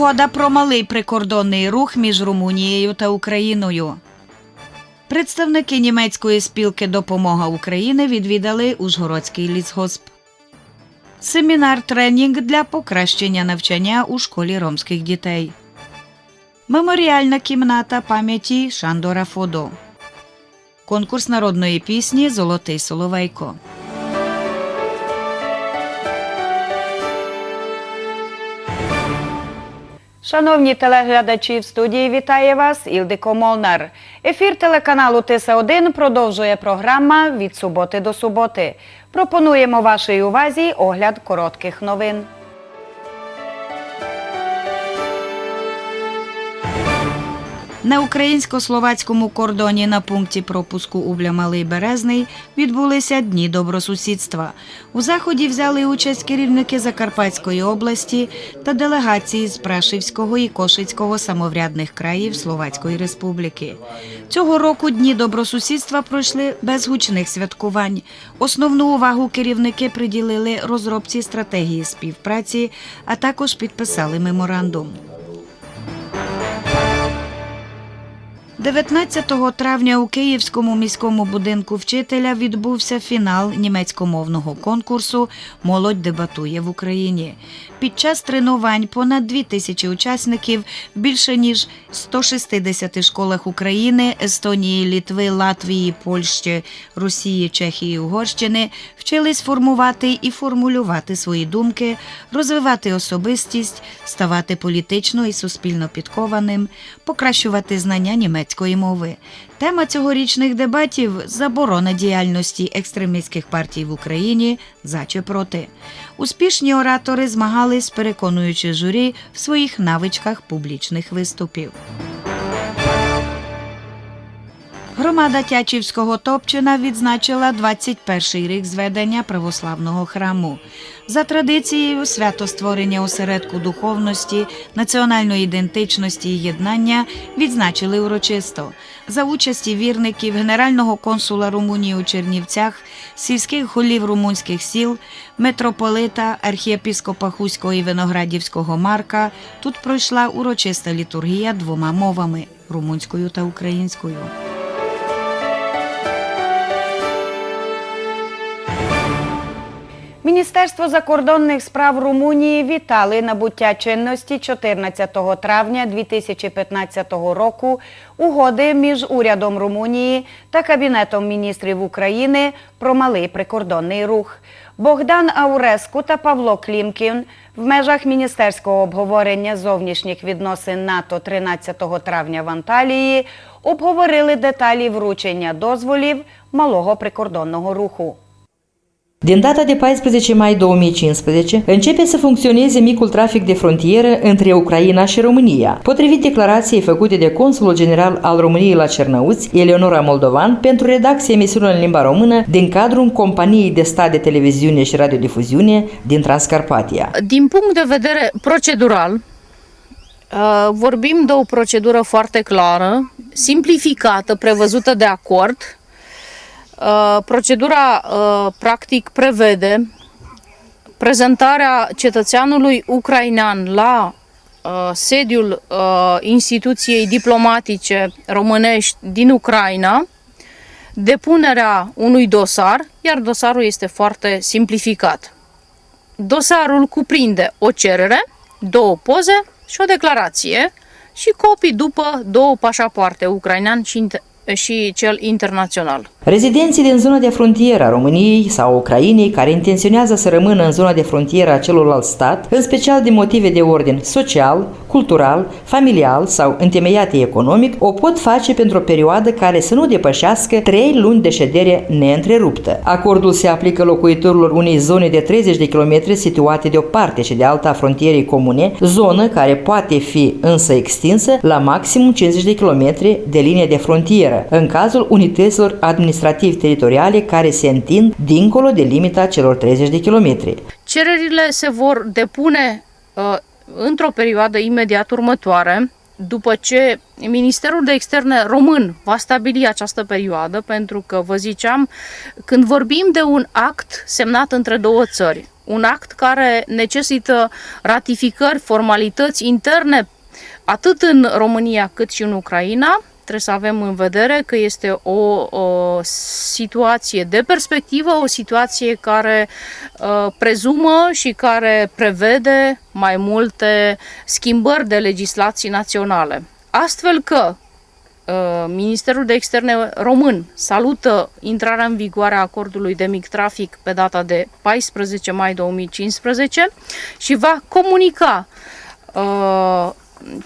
Угода про малий прикордонний рух між Румунією та Україною. Представники німецької спілки Допомога України відвідали Ужгородський лісгосп. Семінар тренінг для покращення навчання у школі ромських дітей. Меморіальна кімната пам'яті Шандора Фодо. Конкурс народної пісні Золотий Соловейко. Шановні телеглядачі, в студії вітає вас Ілдико Молнар. Ефір телеканалу Тиса 1 продовжує програма від суботи до суботи. Пропонуємо вашій увазі огляд коротких новин. На українсько-словацькому кордоні на пункті пропуску Убля Малий Березний відбулися дні добросусідства. У заході взяли участь керівники Закарпатської області та делегації з Прашівського і Кошицького самоврядних країв Словацької Республіки. Цього року дні добросусідства пройшли без гучних святкувань. Основну увагу керівники приділили розробці стратегії співпраці, а також підписали меморандум. 19 травня у Київському міському будинку вчителя відбувся фінал німецькомовного конкурсу Молодь дебатує в Україні. Під час тренувань понад 2 тисячі учасників більше ніж 160 школах України, Естонії, Літви, Латвії, Польщі, Росії, Чехії, Угорщини вчились формувати і формулювати свої думки, розвивати особистість, ставати політично і суспільно підкованим, покращувати знання німецької мови. Тема цьогорічних дебатів заборона діяльності екстремістських партій в Україні за чи проти. Успішні оратори змагались, переконуючи журі в своїх навичках публічних виступів. Громада Тячівського Топчина відзначила 21-й рік зведення православного храму. За традицією, свято створення осередку духовності, національної ідентичності і єднання відзначили урочисто. За участі вірників, генерального консула Румунії у Чернівцях, сільських голів румунських сіл, митрополита, архієпіскопа Хуського і Виноградівського Марка, тут пройшла урочиста літургія двома мовами румунською та українською. Міністерство закордонних справ Румунії вітали набуття чинності 14 травня 2015 року угоди між урядом Румунії та Кабінетом міністрів України про малий прикордонний рух. Богдан Ауреску та Павло Клімкін в межах міністерського обговорення зовнішніх відносин НАТО 13 травня в Анталії обговорили деталі вручення дозволів малого прикордонного руху. Din data de 14 mai 2015 începe să funcționeze micul trafic de frontieră între Ucraina și România, potrivit declarației făcute de Consulul General al României la Cernăuți, Eleonora Moldovan, pentru redacția emisiunilor în limba română din cadrul companiei de stat de televiziune și radiodifuziune din Transcarpatia. Din punct de vedere procedural, uh, vorbim de o procedură foarte clară, simplificată, prevăzută de acord. Uh, Procedura uh, practic prevede prezentarea cetățeanului ucrainean la uh, sediul uh, instituției diplomatice românești din Ucraina, depunerea unui dosar, iar dosarul este foarte simplificat. Dosarul cuprinde o cerere, două poze și o declarație și copii după două pașapoarte, ucrainean și, inter- și cel internațional. Rezidenții din zona de frontieră a României sau a Ucrainei care intenționează să rămână în zona de frontieră a celălalt stat, în special din motive de ordin social, cultural, familial sau întemeiate economic, o pot face pentru o perioadă care să nu depășească 3 luni de ședere neîntreruptă. Acordul se aplică locuitorilor unei zone de 30 de km situate de o parte și de alta a frontierei comune, zonă care poate fi însă extinsă la maximum 50 de km de linie de frontieră, în cazul unităților administrativ-teritoriale care se întind dincolo de limita celor 30 de kilometri. Cererile se vor depune uh, într-o perioadă imediat următoare, după ce Ministerul de Externe român va stabili această perioadă, pentru că, vă ziceam, când vorbim de un act semnat între două țări, un act care necesită ratificări, formalități interne, atât în România cât și în Ucraina. Trebuie să avem în vedere că este o, o situație de perspectivă, o situație care uh, prezumă și care prevede mai multe schimbări de legislații naționale. Astfel că Uh, Ministerul de Externe român salută intrarea în vigoare a acordului de mic trafic pe data de 14 mai 2015 și va comunica uh,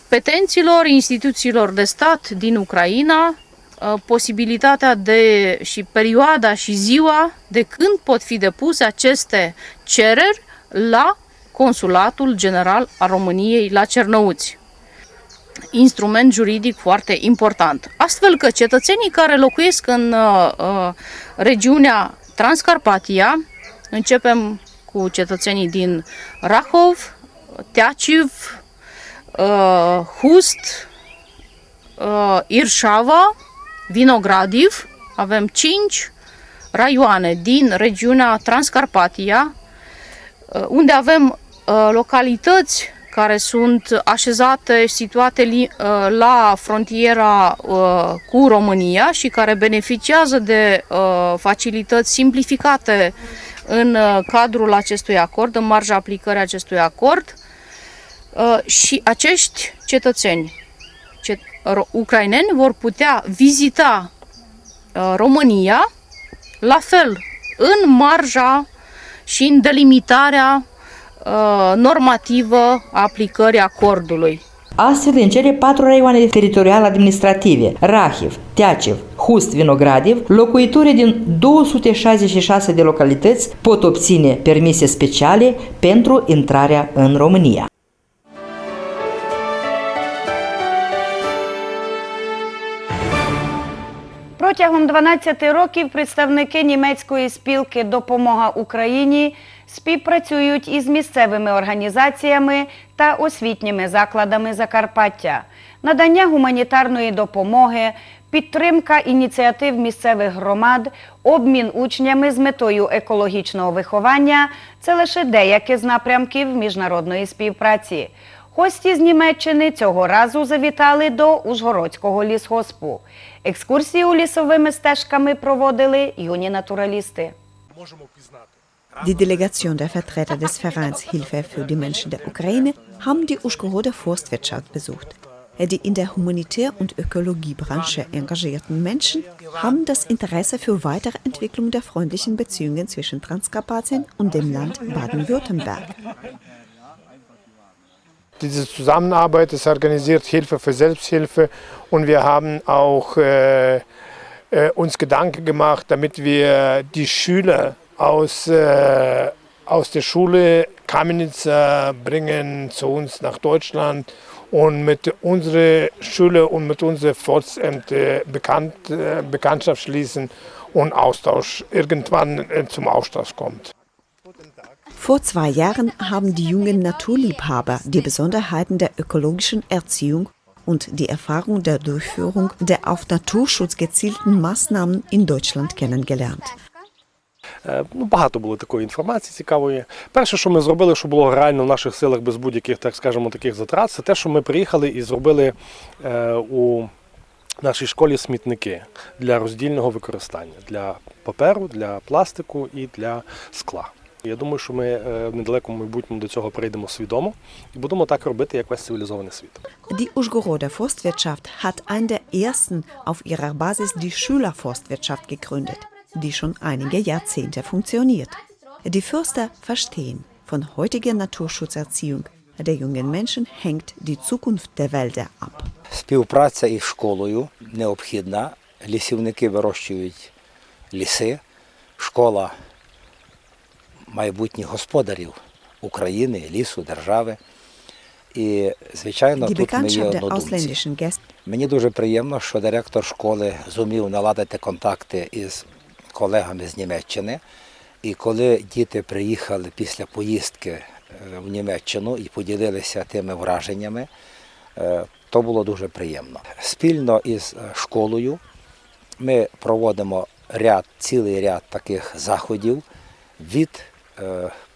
petenților, instituțiilor de stat din Ucraina uh, posibilitatea de și perioada și ziua de când pot fi depuse aceste cereri la Consulatul General al României la Cernăuți instrument juridic foarte important. Astfel că cetățenii care locuiesc în uh, uh, regiunea Transcarpatia, începem cu cetățenii din Rahov, Teaciv, uh, Hust, uh, Irșava, Vinogradiv, avem cinci raioane din regiunea Transcarpatia, uh, unde avem uh, localități care sunt așezate și situate li- uh, la frontiera uh, cu România și care beneficiază de uh, facilități simplificate în uh, cadrul acestui acord, în marja aplicării acestui acord. Uh, Și acești cetățeni cet- ro- ucraineni vor putea vizita uh, România la fel în marja și în delimitarea uh, normativă a aplicării acordului. Astfel, în cele patru raioane teritoriale administrative, Rahiv, Teaciv, Hust, Vinogradiv, locuitorii din 266 de localități pot obține permise speciale pentru intrarea în România. Протягом 12 років представники німецької спілки Допомога Україні співпрацюють із місцевими організаціями та освітніми закладами Закарпаття, надання гуманітарної допомоги, підтримка ініціатив місцевих громад, обмін учнями з метою екологічного виховання це лише деякі з напрямків міжнародної співпраці. Гості з Німеччини цього разу завітали до Ужгородського лісгоспу. Екскурсію лісовими стежками проводили юні натуралісти. Die Delegation der Vertreter des Vereins Hilfe für die Menschen der Ukraine haben die Uschgoroder Forstwirtschaft besucht. Die in der Humanitär- und Ökologiebranche engagierten Menschen haben das Interesse für weitere Entwicklung der freundlichen Beziehungen zwischen Transkarpatien und dem Land Baden-Württemberg. Diese Zusammenarbeit ist organisiert Hilfe für Selbsthilfe und wir haben auch äh, äh, uns Gedanken gemacht, damit wir die Schüler aus, äh, aus der Schule Kamenitzer bringen zu uns nach Deutschland und mit unserer Schule und mit unserer Forstämter Bekannt, äh, Bekanntschaft schließen und Austausch irgendwann äh, zum Austausch kommt. Vor zwei Jahren haben die jungen Naturliebhaber die Besonderheiten der ökologischen Erziehung und die Erfahrung der Durchführung der auf Naturschutz gezielten Maßnahmen in Deutschland kennengelernt. Е, Ну, багато було такої інформації цікавої. Перше, що ми зробили, що було реально в наших силах без будь-яких, так скажемо, таких затрат, це те, що ми приїхали і зробили е, у нашій школі смітники для роздільного використання для паперу, для пластику і для скла. Я думаю, що ми е, в недалекому майбутньому до цього прийдемо свідомо і будемо так робити, як весь цивілізований світ. Die Uschgoroder Forstwirtschaft hat eine der ersten auf ihrer Basis die Schülerforstwirtschaft gegründet, die schon einige Jahrzehnte funktioniert. Die Förster verstehen, von heutiger Naturschutzerziehung der jungen Menschen hängt die Zukunft der Wälder ab. Співпраця із школою необхідна. Лісівники вирощують ліси, школа майбутніх господарів України, лісу, держави. І, звичайно, тут ми є однодумці. Мені дуже приємно, що директор школи зумів наладити контакти із колегами з Німеччини. І коли діти приїхали після поїздки е, в Німеччину і поділилися тими враженнями, е, то було дуже приємно. Спільно із е, школою ми проводимо ряд, цілий ряд таких заходів від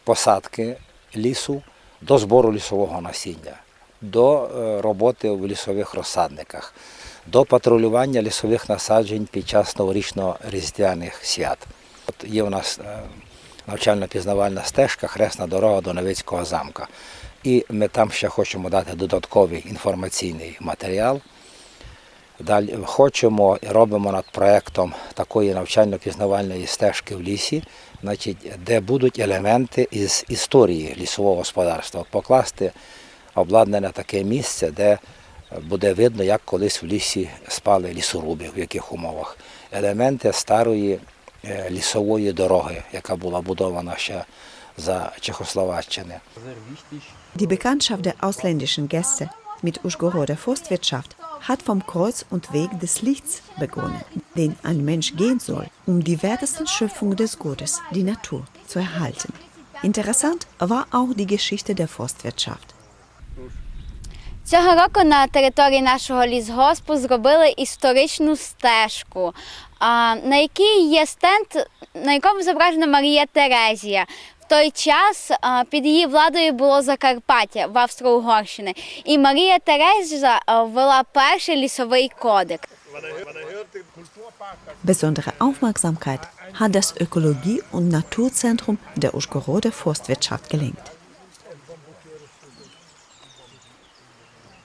посадки лісу до збору лісового насіння, до е, роботи в лісових розсадниках, до патрулювання лісових насаджень під час новорічно-різдвяних свят. От є у нас е, навчально-пізнавальна стежка, хресна дорога до Новицького замка. І ми там ще хочемо дати додатковий інформаційний матеріал. Далі хочемо і робимо над проєктом такої навчально-пізнавальної стежки в лісі, значить, де будуть елементи із історії лісового господарства. Покласти обладнане таке місце, де буде видно, як колись в лісі спали лісоруби, в яких умовах. Елементи старої е, лісової дороги, яка була будована ще за Чехословаччини. Die Bekanntschaft der ausländischen Gäste mit Uschgoroder Forstwirtschaft hat vom Kreuz und Weg des Lichts begonnen, den ein Mensch gehen soll, um die wertesten Schöpfungen des Gottes, die Natur, zu erhalten. Interessant war auch die Geschichte der Forstwirtschaft. Цього року на території нашого лісгоспу зробили історичну стежку, а, на якій є стенд, на якому зображена Марія Терезія. В той час а, під її владою було Закарпаття в Австро-Угорщини. І Марія Терезія а, ввела перший лісовий кодекс. Besondere Aufmerksamkeit hat das Ökologie- und Naturzentrum der Uschgoroder Forstwirtschaft gelenkt.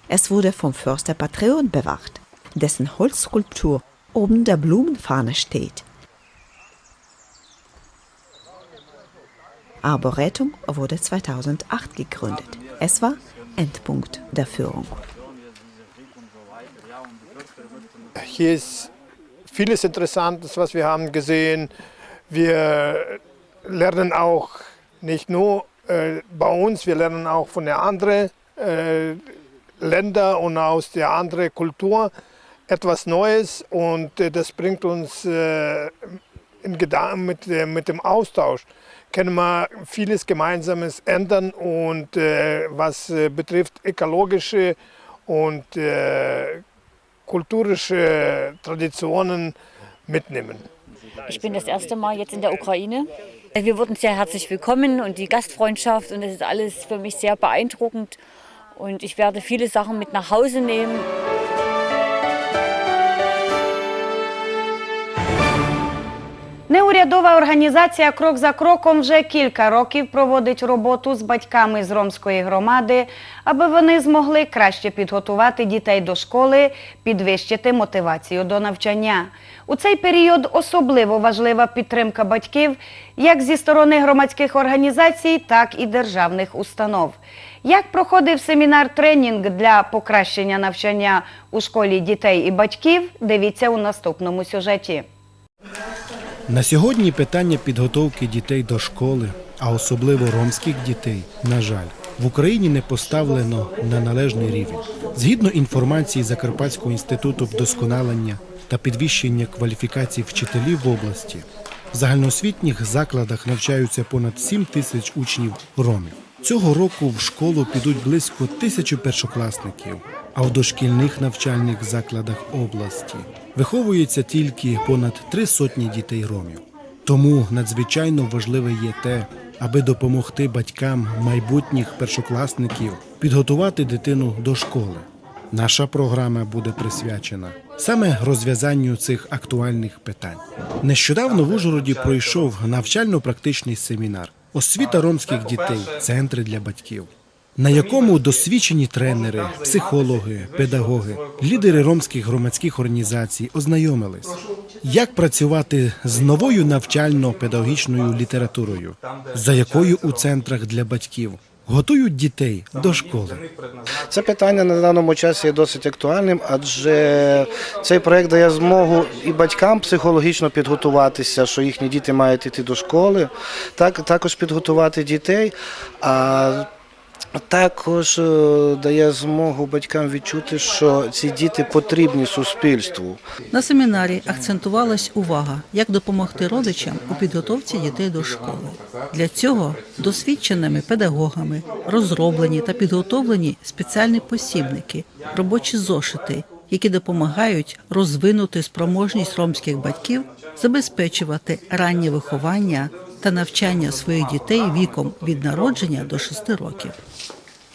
Es wurde vom Förster Patreon bewacht, dessen Holzskulptur oben der Blumenfahne steht. Arboretum wurde 2008 gegründet. Es war Endpunkt der Führung. Hier ist vieles Interessantes, was wir haben gesehen. Wir lernen auch nicht nur äh, bei uns, wir lernen auch von den anderen äh, Ländern und aus der anderen Kultur etwas Neues und äh, das bringt uns äh, in Gedanken mit, äh, mit dem Austausch. Können wir vieles Gemeinsames ändern und äh, was äh, betrifft ökologische und äh, kulturische Traditionen mitnehmen. Ich bin das erste Mal jetzt in der Ukraine. Wir wurden sehr herzlich willkommen und die Gastfreundschaft und das ist alles für mich sehr beeindruckend. Und ich werde viele Sachen mit nach Hause nehmen. Неурядова організація Крок за кроком вже кілька років проводить роботу з батьками з ромської громади, аби вони змогли краще підготувати дітей до школи, підвищити мотивацію до навчання. У цей період особливо важлива підтримка батьків як зі сторони громадських організацій, так і державних установ. Як проходив семінар-тренінг для покращення навчання у школі дітей і батьків, дивіться у наступному сюжеті. На сьогодні питання підготовки дітей до школи, а особливо ромських дітей, на жаль, в Україні не поставлено на належний рівень. Згідно інформації Закарпатського інституту вдосконалення та підвищення кваліфікацій вчителів в області, в загальноосвітніх закладах навчаються понад 7 тисяч учнів ромів. Цього року в школу підуть близько тисячі першокласників, а в дошкільних навчальних закладах області виховується тільки понад три сотні дітей ромів. Тому надзвичайно важливе є те, аби допомогти батькам майбутніх першокласників підготувати дитину до школи. Наша програма буде присвячена саме розв'язанню цих актуальних питань. Нещодавно в Ужгороді пройшов навчально-практичний семінар Освіта ромських дітей, центри для батьків, на якому досвідчені тренери, психологи, педагоги, лідери ромських громадських організацій ознайомились, як працювати з новою навчально-педагогічною літературою, за якою у центрах для батьків готують дітей до школи. Це питання на даному часі є досить актуальним, адже цей проект дає змогу і батькам психологічно підготуватися, що їхні діти мають йти до школи, так також підготувати дітей. А також е, дає змогу батькам відчути, що ці діти потрібні суспільству. На семінарі акцентувалась увага, як допомогти родичам у підготовці дітей до школи. Для цього досвідченими педагогами розроблені та підготовлені спеціальні посібники, робочі зошити, які допомагають розвинути спроможність ромських батьків забезпечувати раннє виховання та навчання своїх дітей віком від народження до 6 років.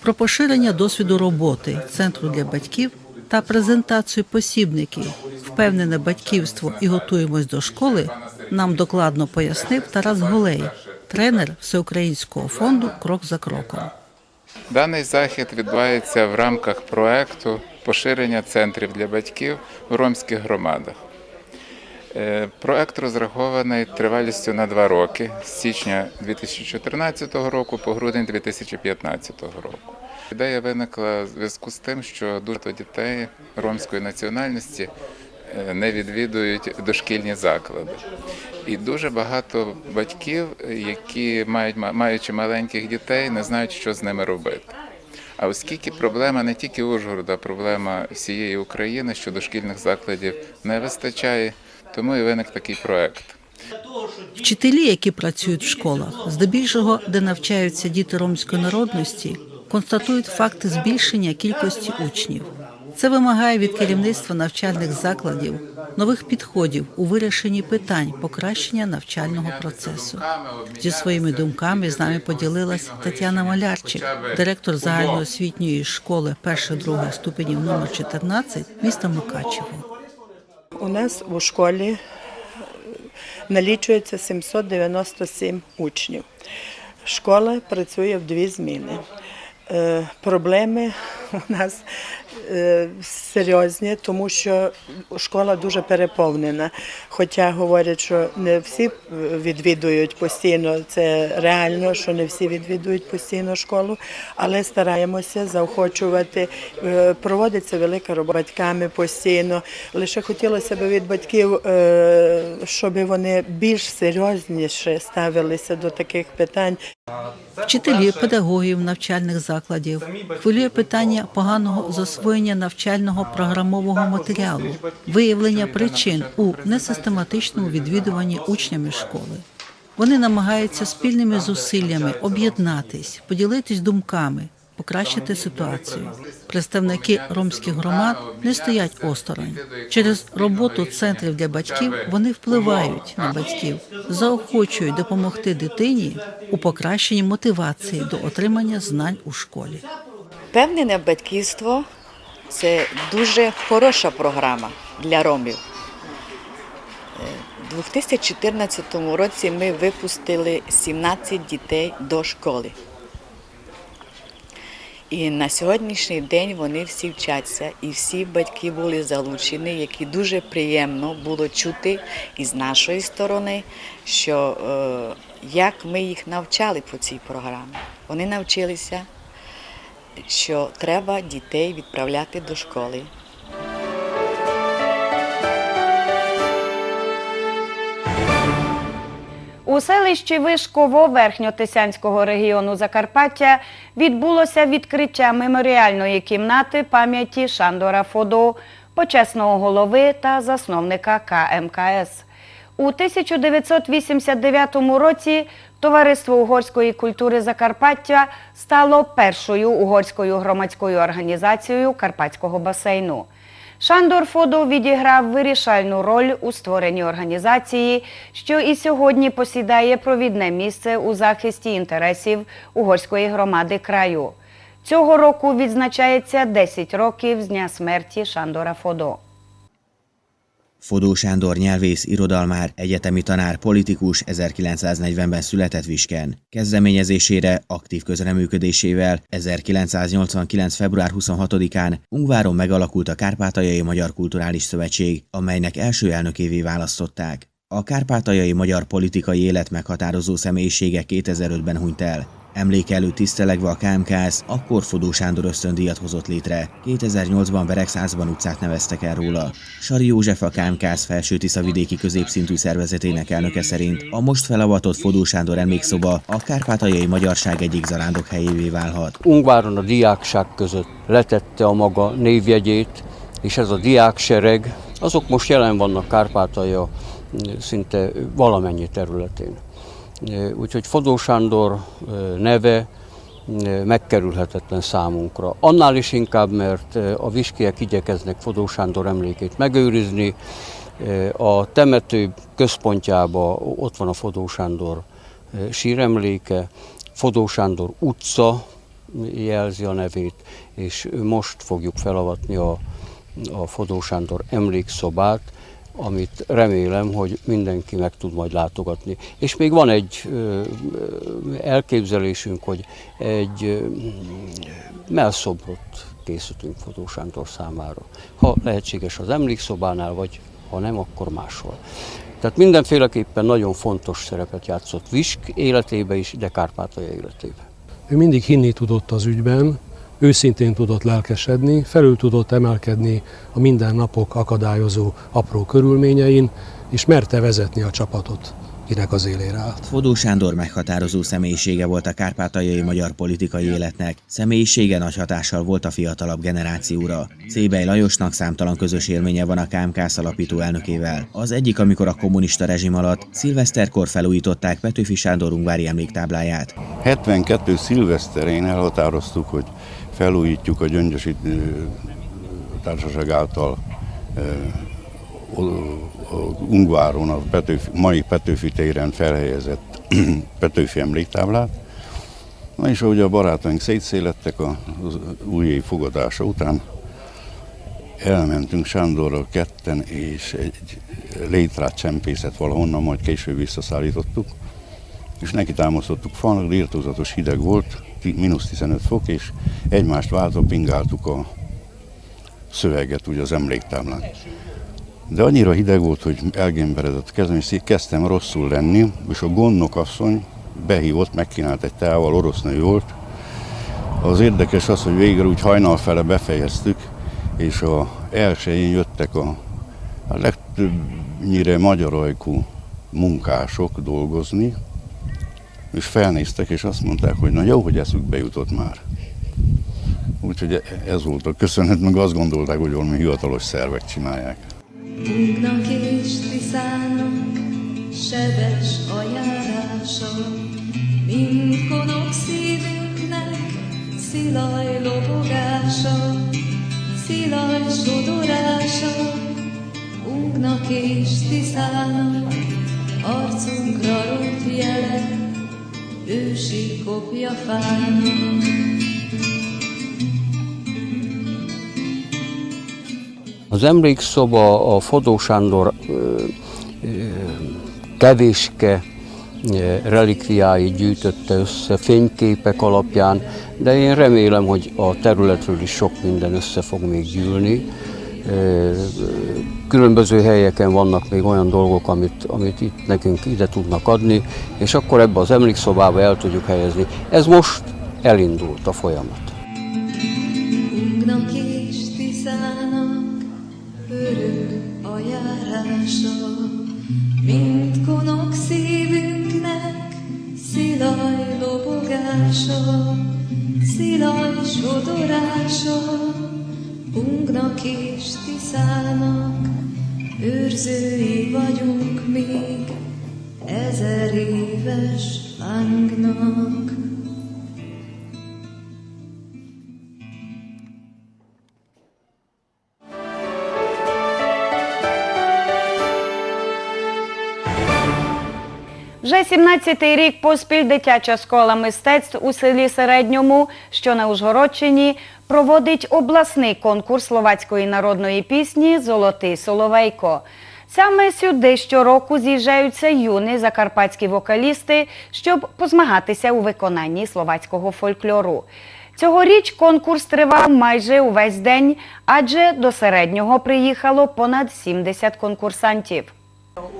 Про поширення досвіду роботи центру для батьків та презентацію посібників Впевнене батьківство і готуємось до школи нам докладно пояснив Тарас Голей, тренер Всеукраїнського фонду Крок за кроком. Даний захід відбувається в рамках проекту поширення центрів для батьків в ромських громадах. Е, Проект розрахований тривалістю на два роки з січня 2014 року по грудень 2015 року. Ідея виникла в зв'язку з тим, що дуже дітей ромської національності е, не відвідують дошкільні заклади. І дуже багато батьків, які мають маючи маленьких дітей, не знають, що з ними робити. А оскільки проблема не тільки Ужгорода, проблема всієї України, що дошкільних закладів не вистачає, тому і виник такий проект. Вчителі, які працюють в школах, здебільшого, де навчаються діти ромської народності, констатують факти збільшення кількості учнів. Це вимагає від керівництва навчальних закладів нових підходів у вирішенні питань покращення навчального процесу. Зі своїми думками з нами поділилась Тетяна Малярчик, директор загальноосвітньої школи перших-других ступенів номер 14 міста Мукачево. У нас у школі е, налічується 797 учнів. Школа працює в дві зміни. Е, Проблеми у нас серйозні, тому що школа дуже переповнена. Хоча говорять, що не всі відвідують постійно, це реально, що не всі відвідують постійно школу, але стараємося заохочувати. Е, Проводиться велика робота батьками постійно. Лише хотілося б від батьків, е, щоб вони більш серйозніше ставилися до таких питань. Вчителі, педагогів навчальних закладів хвилює питання поганого засвоєння навчального програмового матеріалу, виявлення причин у несистематичному відвідуванні учнями школи. Вони намагаються спільними зусиллями об'єднатись, поділитись думками, покращити ситуацію. Представники ромських громад не стоять осторонь. Через роботу центрів для батьків вони впливають на батьків, заохочують допомогти дитині у покращенні мотивації до отримання знань у школі. Впевнене батьківство це дуже хороша програма для ромів. Е, У 2014 році ми випустили 17 дітей до школи. І на сьогоднішній день вони всі вчаться, і всі батьки були залучені, які дуже приємно було чути із нашої сторони, що е, як ми їх навчали по цій програмі. Вони навчилися що треба дітей відправляти до школи. У селищі Вишково Верхньотисянського регіону Закарпаття відбулося відкриття меморіальної кімнати пам'яті Шандора Фодо, почесного голови та засновника КМКС. У 1989 році Товариство угорської культури Закарпаття стало першою угорською громадською організацією Карпатського басейну. Шандор Фодо відіграв вирішальну роль у створенні організації, що і сьогодні посідає провідне місце у захисті інтересів угорської громади краю. Цього року відзначається 10 років з дня смерті Шандора Фодо. Fodó Sándor nyelvész, irodalmár, egyetemi tanár, politikus 1940-ben született Visken. Kezdeményezésére, aktív közreműködésével 1989. február 26-án Ungváron megalakult a Kárpátaljai Magyar Kulturális Szövetség, amelynek első elnökévé választották. A kárpátaljai magyar politikai élet meghatározó személyisége 2005-ben hunyt el. Emlékelő tisztelegve a KMKS akkor Fodó Sándor ösztöndíjat hozott létre. 2008-ban Beregszázban utcát neveztek el róla. Sari József a KMKS felső Tiszavidéki középszintű szervezetének elnöke szerint a most felavatott Fodó Sándor emlékszoba a kárpátaljai magyarság egyik zarándok helyévé válhat. Ungváron a diákság között letette a maga névjegyét, és ez a diáksereg, azok most jelen vannak Kárpátalja szinte valamennyi területén. Úgyhogy Fodó Sándor neve megkerülhetetlen számunkra. Annál is inkább, mert a viskiek igyekeznek Fodó Sándor emlékét megőrizni. A temető központjában ott van a Fodó Sándor síremléke, Fodó Sándor utca jelzi a nevét, és most fogjuk felavatni a, a Fodó Sándor emlékszobát, amit remélem, hogy mindenki meg tud majd látogatni. És még van egy elképzelésünk, hogy egy melszobrot készítünk Sándor számára. Ha lehetséges az emlékszobánál, vagy ha nem, akkor máshol. Tehát mindenféleképpen nagyon fontos szerepet játszott Visk életébe is, de Kárpátalja életébe. Ő mindig hinni tudott az ügyben, őszintén tudott lelkesedni, felül tudott emelkedni a mindennapok akadályozó apró körülményein, és merte vezetni a csapatot, kinek az élére állt. Fodó Sándor meghatározó személyisége volt a kárpátaljai magyar politikai életnek. Személyisége nagy hatással volt a fiatalabb generációra. Szébely Lajosnak számtalan közös élménye van a KMK alapító elnökével. Az egyik, amikor a kommunista rezsim alatt szilveszterkor felújították Petőfi Sándor ungvári emléktábláját. 72. szilveszterén elhatároztuk, hogy felújítjuk a Gyöngyösi Társaság által ö, a Ungváron, a Petőfi, mai Petőfi téren felhelyezett Petőfi emléktáblát. Na és ahogy a barátaink szétszélettek az új év fogadása után, elmentünk Sándorral ketten, és egy létrát csempészet valahonnan, majd később visszaszállítottuk, és neki támasztottuk falnak, írtózatos hideg volt, mínusz 15 fok, és egymást váltva pingáltuk a szöveget, ugye az emléktáblán. De annyira hideg volt, hogy elgémberedett kezem, és kezdtem rosszul lenni, és a gondnok asszony behívott, megkínált egy teával, orosz nő volt. Az érdekes az, hogy végre úgy hajnal fele befejeztük, és a elsőjén jöttek a, a legtöbbnyire magyarajkú munkások dolgozni, és felnéztek, és azt mondták, hogy na jó, hogy eszükbe jutott már. Úgyhogy ez volt a köszönet, meg azt gondolták, hogy valami hivatalos szervek csinálják. Útnak és Tiszának sebes a járása, mind konok szívünknek szilaj lobogása, szilaj sodorása. Útnak és Tiszának arcunkra ront jele, ősi kopja fának. Az emlékszoba a Fodó Sándor kevéske relikviái gyűjtötte össze fényképek alapján, de én remélem, hogy a területről is sok minden össze fog még gyűlni. Különböző helyeken vannak még olyan dolgok, amit, amit itt nekünk ide tudnak adni, és akkor ebbe az emlékszobába el tudjuk helyezni. Ez most elindult a folyamat. Szilaj sodorása. Unknak és Tiszának őrzői vagyunk még, ezer éves lángnak. 17-й рік поспіль дитяча школа мистецтв у селі Середньому, що на Ужгородщині, проводить обласний конкурс словацької народної пісні Золотий Соловейко. Саме сюди щороку з'їжджаються юні закарпатські вокалісти, щоб позмагатися у виконанні словацького фольклору. Цьогоріч конкурс тривав майже увесь день, адже до середнього приїхало понад 70 конкурсантів.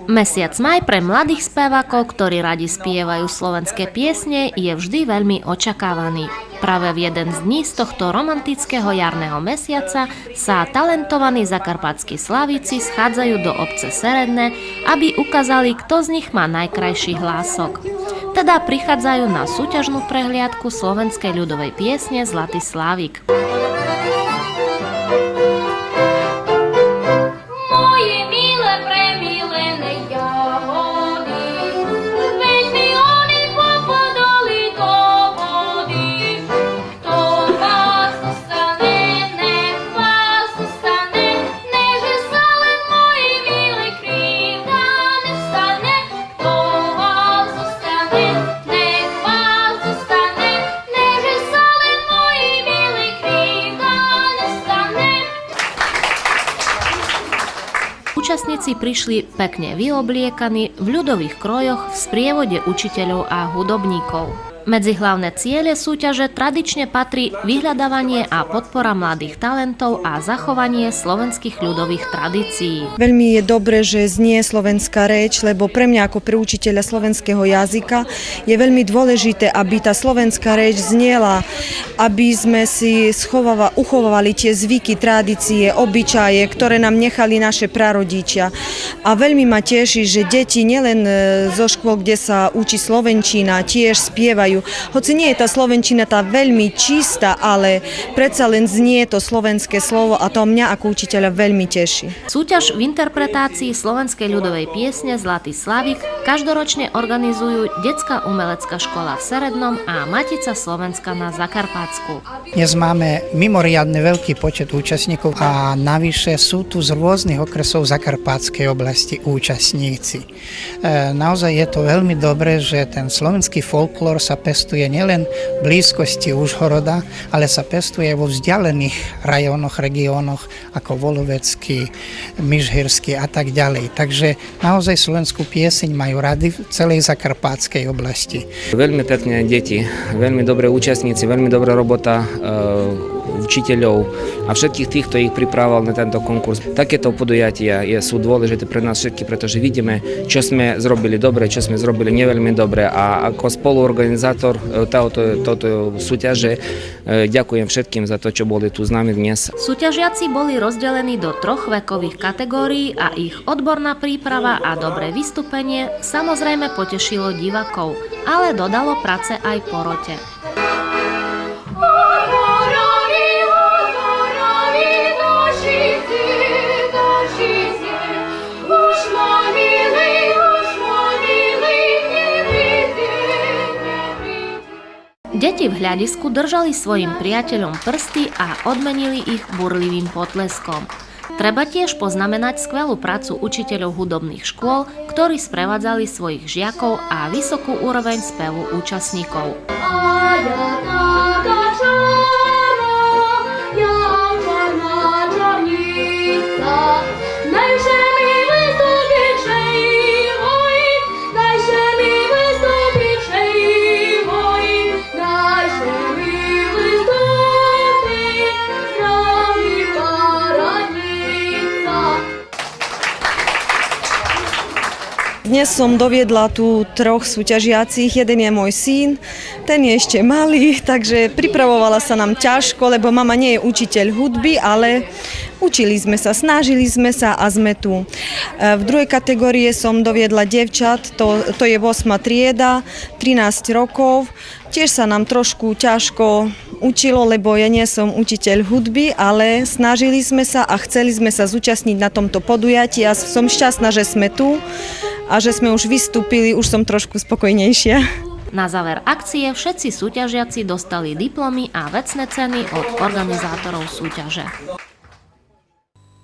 Mesiac maj pre mladých spevákov, ktorí radi spievajú slovenské piesne, je vždy veľmi očakávaný. Práve v jeden z dní z tohto romantického jarného mesiaca sa talentovaní zakarpatskí slavíci schádzajú do obce Seredne, aby ukázali, kto z nich má najkrajší hlások. Teda prichádzajú na súťažnú prehliadku slovenskej ľudovej piesne Zlatý Slávik. Účastníci prišli pekne vyobliekaní v ľudových krojoch v sprievode učiteľov a hudobníkov. Medzi hlavné ciele súťaže tradične patrí vyhľadávanie a podpora mladých talentov a zachovanie slovenských ľudových tradícií. Veľmi je dobre, že znie slovenská reč, lebo pre mňa ako pre učiteľa slovenského jazyka je veľmi dôležité, aby tá slovenská reč zniela, aby sme si schovava, uchovávali tie zvyky, tradície, obyčaje, ktoré nám nechali naše prarodičia. A veľmi ma teší, že deti nielen e, zo škôl, kde sa učí slovenčina, tiež spievajú. Hoci nie je tá slovenčina tá veľmi čistá, ale predsa len znie to slovenské slovo a to mňa ako učiteľa veľmi teší. Súťaž v interpretácii slovenskej ľudovej piesne Zlatý Slavik každoročne organizujú Detská umelecká škola v Serednom a Matica Slovenska na Zakarpátsku. Dnes máme mimoriadne veľký počet účastníkov a navyše sú tu z rôznych okresov Zakarpátskej oblasti účastníci. E, naozaj je to veľmi dobré, že ten slovenský folklór sa pestuje nielen v blízkosti Užhoroda, ale sa pestuje vo vzdialených rajónoch, regiónoch ako Volovecký, Myžhirský a tak ďalej. Takže naozaj slovenskú pieseň majú rady v celej Zakarpátskej oblasti. Veľmi pekné deti, veľmi dobré účastníci, veľmi dobrá robota učiteľov a všetkých tých, kto ich pripravoval na tento konkurs. Takéto podujatia je, sú dôležité pre nás všetky, pretože vidíme, čo sme zrobili dobre, čo sme zrobili neveľmi dobre a ako spoluorganizátor e, tohoto, tohoto súťaže e, ďakujem všetkým za to, čo boli tu s nami dnes. Súťažiaci boli rozdelení do troch vekových kategórií a ich odborná príprava a dobré vystúpenie samozrejme potešilo divákov, ale dodalo práce aj porote. Deti v hľadisku držali svojim priateľom prsty a odmenili ich burlivým potleskom. Treba tiež poznamenať skvelú prácu učiteľov hudobných škôl, ktorí sprevádzali svojich žiakov a vysokú úroveň spevu účastníkov. Dnes som doviedla tu troch súťažiacich. Jeden je môj syn, ten je ešte malý, takže pripravovala sa nám ťažko, lebo mama nie je učiteľ hudby, ale učili sme sa, snažili sme sa a sme tu. E, V druhej kategórie som doviedla devčat, to, to je 8. trieda, 13 rokov. Tiež sa nám trošku ťažko učilo, lebo ja nie som učiteľ hudby, ale snažili sme sa a chceli sme sa zúčastniť na tomto podujatí a som šťastná, že sme tu a že sme už vystúpili, už som trošku spokojnejšia. Na záver akcie všetci súťažiaci dostali diplomy a vecné ceny od organizátorov súťaže.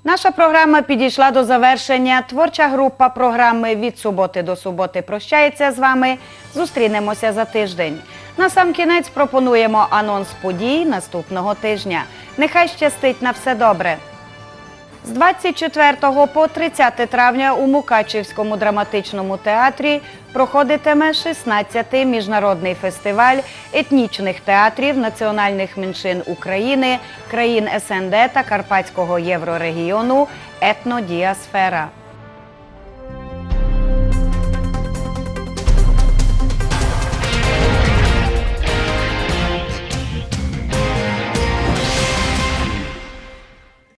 Наша програма підійшла до завершення. Творча група програми від суботи до суботи прощається з вами. Зустрінемося за тиждень. На сам кінець пропонуємо анонс подій наступного тижня. Нехай щастить на все добре. З 24 по 30 травня у Мукачівському драматичному театрі проходитиме 16-й міжнародний фестиваль етнічних театрів національних меншин України, країн СНД та Карпатського єврорегіону Етнодіасфера.